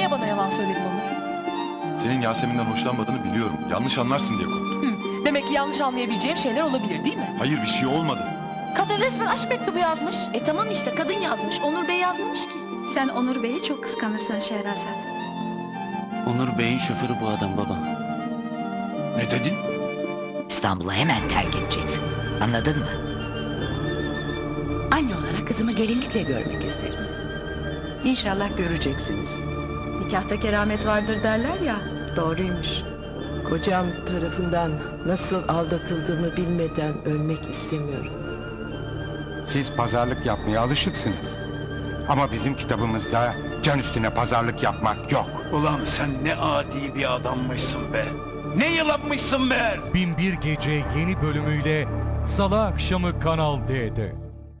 yalan söyledim Onur? Senin Yasemin'den hoşlanmadığını biliyorum. Yanlış anlarsın diye korktum. Hı, demek ki yanlış anlayabileceğim şeyler olabilir değil mi? Hayır bir şey olmadı. Kadın resmen aşk mektubu yazmış. E tamam işte kadın yazmış. Onur Bey yazmamış ki. Sen Onur Bey'i çok kıskanırsın Şehrazat. Onur Bey'in şoförü bu adam baba. Ne dedin? İstanbul'u hemen terk edeceksin. Anladın mı? Anne olarak kızımı gelinlikle görmek isterim. İnşallah göreceksiniz. Nikahta keramet vardır derler ya, doğruymuş. Kocam tarafından nasıl aldatıldığımı bilmeden ölmek istemiyorum. Siz pazarlık yapmaya alışıksınız. Ama bizim kitabımızda can üstüne pazarlık yapmak yok. Ulan sen ne adi bir adammışsın be. Ne yılanmışsın be. Binbir Gece yeni bölümüyle Salı akşamı Kanal D'de.